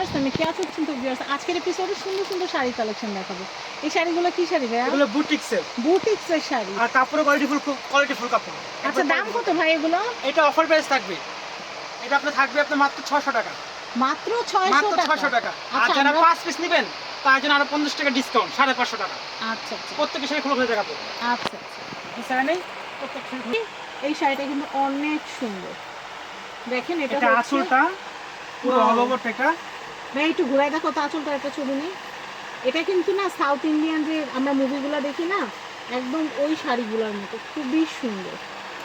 Viewers আমি কেয়া করছেন তো ভিউয়ার্স আজকের এপিসোডে সুন্দর সুন্দর শাড়ি কালেকশন দেখাবো। এই শাড়িগুলো কি শাড়ি ভাইয়া? এগুলো বুটিক্সের বুটিক্সের শাড়ি। আর কাপড়ের কোয়ালিটি ফুল কোয়ালিটি ফুল কাপড়। আচ্ছা দাম কত ভাই এগুলো? এটা অফার প্রাইস থাকবে। এটা আপনার থাকবে আপনার মাত্র ছশো টাকা। মাত্র ছয়শো মাত্র টাকা? ছশো টাকা। আর আচ্ছা যারা আমরা- পাঁচ পিস নেবেন তার জন্য আরও পঞ্চাশ টাকা ডিসকাউন্ট সাড়ে পাঁচশো টাকা। আচ্ছা আচ্ছা। প্রত্যেকের শাড়ি খুলে খুলে দেখাবো। আচ্ছা আচ্ছা। প্রত্যেক শাড়ি এই শাড়িটা কিন্তু অনেক সুন্দর। দেখেন এটা আঁচলটা পুরো অল ওভার এটা ভাই একটু ঘুরাই দেখো তো আঁচলটা একটা ছবি নেই এটা কিন্তু না সাউথ ইন্ডিয়ান যে আমরা মুভিগুলো দেখি না একদম ওই শাড়িগুলোর মতো। খুবই সুন্দর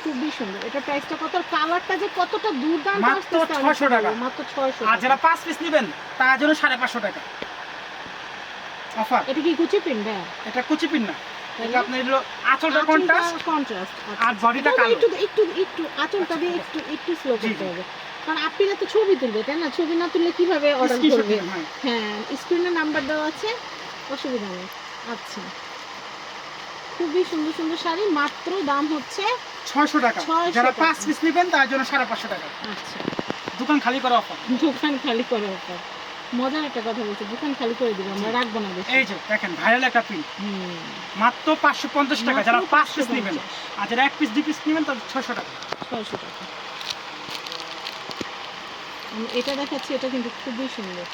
খুবই সুন্দর। এটা প্রাইসটা কত? কালারটা যে কতটা দুর্দান্ত মাত্র আসতেছে 600 টাকা। মাত্র ছয়শো আর যারা পাঁচ পিস নেবেন তার জন্য সাড়ে পাঁচশো টাকা। অফার এটা কি কুচি পিন ভাই? এটা কুচি পিন না। এটা আপনার এগুলো আঁচলটা কন্ট্রাস্ট কন্ট্রাস্ট আর বডিটা কালো। একটু একটু একটু আঁচলটা দিয়ে একটু একটু স্লো করতে হবে। কারণ আপনারা তো ছবি তুলবে তাই না? ছবি না তুললে কীভাবে অর্ডার করবে? হ্যাঁ। হ্যাঁ স্ক্রিনে নাম্বার দেওয়া আছে অসুবিধা নেই। আচ্ছা। খুবই সুন্দর সুন্দর শাড়ি মাত্র দাম হচ্ছে ছয়শো টাকা। 600 যারা পাঁচ পিস নেবেন তার জন্য সাড়ে পাঁচশো টাকা। আচ্ছা। দোকান খালি করা অফার দোকান খালি করে অফার মজার একটা কথা বলছি দোকান খালি করে দিব আমরা রাখব না এই যে দেখেন ভাইরাল একটা পিন মাত্র পাঁচশো পঞ্চাশ টাকা যারা পাঁচ পিস নেবেন। আর যারা এক পিস দুই পিস নেবেন তাদের ছশো টাকা। ছয়শো টাকা। এটা দেখাচ্ছি এটা কিন্তু খুবই সুন্দর।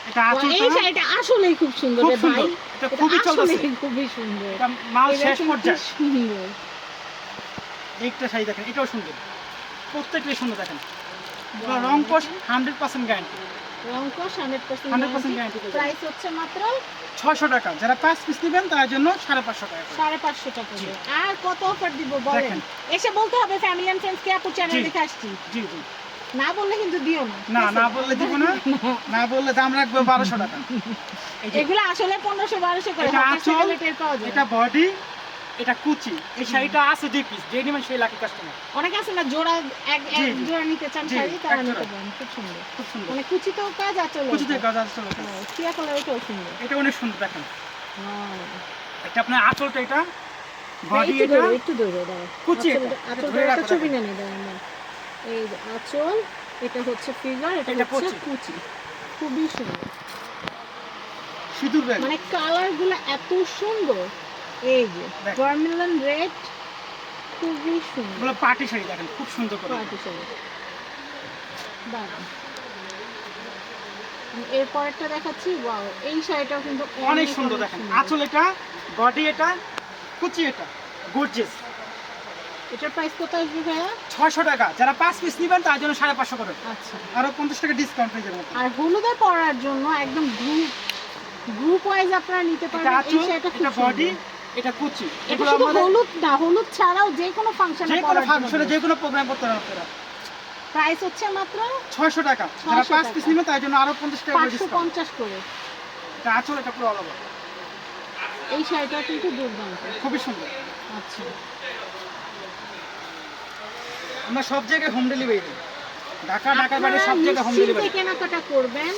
এই শাড়িটা আসলেই খুব সুন্দর রে ভাই। এটা এটা খুবই চলতেছে। খুবই সুন্দর। মাল শেষ পর্যায়ে। সুন্দর। একটা শাড়ি দেখেন এটাও সুন্দর। প্রত্যেকটাই সুন্দর দেখেন। রং কোশ হান্ড্রেড পার্সেন্ট গ্যারান্টি রংকশ হান্ড্রেড 100% পার্সেন্ট guarantee প্রাইস হচ্ছে মাত্র ছয়শো টাকা। যারা পাঁচ পিস নেবেন তার জন্য সাড়ে পাঁচশো টাকা সাড়ে পাঁচশো টাকা। আর কত অফার দিব বলেন। এসে বলতে হবে ফ্যামিলি এন্ড ফ্রেন্ডস কে আপু চ্যানেল দেখে আসছি। জি জি। না বললে কিন্তু দিও না না না বললে দিব না। না। বললে দাম রাখব বারোশো টাকা। এগুলো আসলে পনেরোশো বারোশো করে এটা বডি এটা কুচি। এই শাড়িটা আছে দুই পিস যে নেবেন সেই লাকি কাস্টমার অনেকে আছে না জোড়া এক এক জোড়া নিতে চান শাড়ি তারা নিতে পারেন খুব সুন্দর। খুব সুন্দর। মানে কুচিতেও কাজ কুচিতে আছে টিয়া কালার এটাও সুন্দর। এটা অনেক সুন্দর দেখেন। হ্যাঁ। এটা আপনার আঁচলটা এটা। বডি এটা। একটু ধরে দাও কুচি। আঁচলটা- ছবি এই যে আঁচল এটা হচ্ছে ফিগার এটা হচ্ছে কুচি। খুবই সুন্দর। সিঁদুর মানে কালারগুলো এত সুন্দর। এই যে। ভার্মিলন রেড খুবই সুন্দর। এগুলো পার্টি শাড়ি দেখেন খুব সুন্দর করে। পার্টি শাড়ি। দারুণ। আমি এর পরেরটা দেখাচ্ছি। ওয়াও এই শাড়িটাও কিন্তু অনেক সুন্দর দেখেন। আঁচল এটা বডি এটা কুচি এটা। গর্জেস এটার প্রাইস কত আসবে ভাইয়া? ছয়শো টাকা। যারা পাঁচ পিস নেবেন তার জন্য সাড়ে পাঁচশো করে। আচ্ছা। আরও পঞ্চাশ টাকা ডিসকাউন্ট পেয়ে যাবেন আর হলুদে পরার জন্য একদম গ্রুপ গ্রুপ ওয়াইজ আপনারা নিতে পারবেন। এই খুব এটা বডি এটা কুচি। এগুলো আমাদের হলুদ না হলুদ ছাড়াও যে কোনো ফাংশনে যে কোনো ফাংশনে যে কোনো প্রোগ্রাম করতে পারেন আপনারা। প্রাইস হচ্ছে মাত্র ছয়শো টাকা। যারা 600 পাঁচ পিস নেবেন তার জন্য আরও পঞ্চাশ টাকা পাঁচশো ডিসকাউন্ট পঞ্চাশ করে। এটা আঁচল এটা পুরো অলওভার এই শাড়িটা কিন্তু দুর্দান্ত। খুবই সুন্দর। আচ্ছা। আমরা সব জায়গায় হোম ডেলিভারি দিই। ঢাকা ঢাকার বাইরে সব জায়গায় হোম ডেলিভারি কেনাকাটা করবেন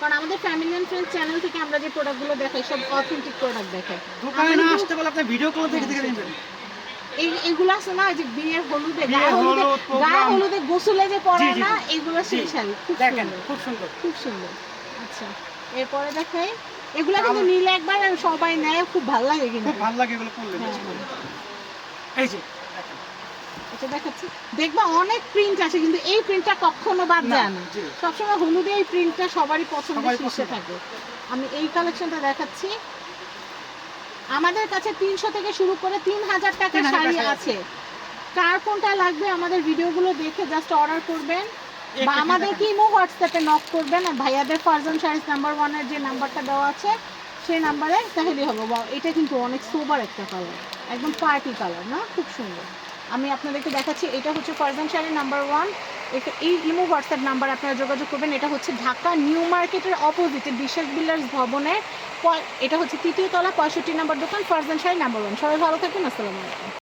কারণ আমাদের ফ্যামিলি এন্ড ফ্রেন্ডস চ্যানেল থেকে আমরা যে প্রোডাক্টগুলো দেখাই সব অথেন্টিক প্রোডাক্ট দেখাই। দোকানে না আসতে বলে আপনি ভিডিও কল থেকে দেখে নেবেন এই এগুলো আছে না যে বিয়ের হলুদে গায়ে হলুদে হলুদ, গায়ে program। হলুদে গোসলে যে পরে না। এগুলো সেই শাড়ি। খুব দেখেন সুন্দর। খুব সুন্দর। খুব সুন্দর। আচ্ছা এরপরে দেখাই। এগুলো কিন্তু নিলে একবার সবাই নেয় খুব ভালো লাগে কিন্তু। ভালো লাগে এগুলো করে। হ্যাঁ। এই যে এটা দেখাচ্ছি। দেখবা অনেক প্রিন্ট আছে কিন্তু এই প্রিন্টটা কখনো বাদ যায় না। সবসময় হলুদে এই প্রিন্টটা সবারই সবারই শীর্ষে থাকে। আমি এই কালেকশনটা দেখাচ্ছি। আমাদের কাছে তিনশো থেকে শুরু করে তিন হাজার 3000 শাড়ি আছে। কার কোনটা লাগবে আমাদের ভিডিওগুলো দেখে জাস্ট অর্ডার করবেন। বা আমাদেরকে। ইমো হোয়াটসঅ্যাপে নক করবেন। আর ভাইয়াদের ফারজান শাড়িস নাম্বার ওয়ানের যে নাম্বারটা দেওয়া আছে সেই নাম্বারে তাহলেই হবে। বা এটা কিন্তু অনেক সোবার একটা কালার একদম পার্টি কালার না? খুব সুন্দর। আমি আপনাদেরকে দেখাচ্ছি, এটা হচ্ছে ফারজান শাড়ি নাম্বার ওয়ান এই ইমো হোয়াটসঅ্যাপ নাম্বার আপনারা যোগাযোগ করবেন। এটা হচ্ছে ঢাকা নিউ মার্কেটের অপোজিটে বিশ্বাস বিল্ডার্স ভবনে। এটা হচ্ছে তৃতীয় তলা, পঁয়ষট্টি নাম্বার দোকান ফারজান শাড়ি নাম্বার ওয়ান সবাই ভালো থাকবেন, আসসালামু আলাইকুম।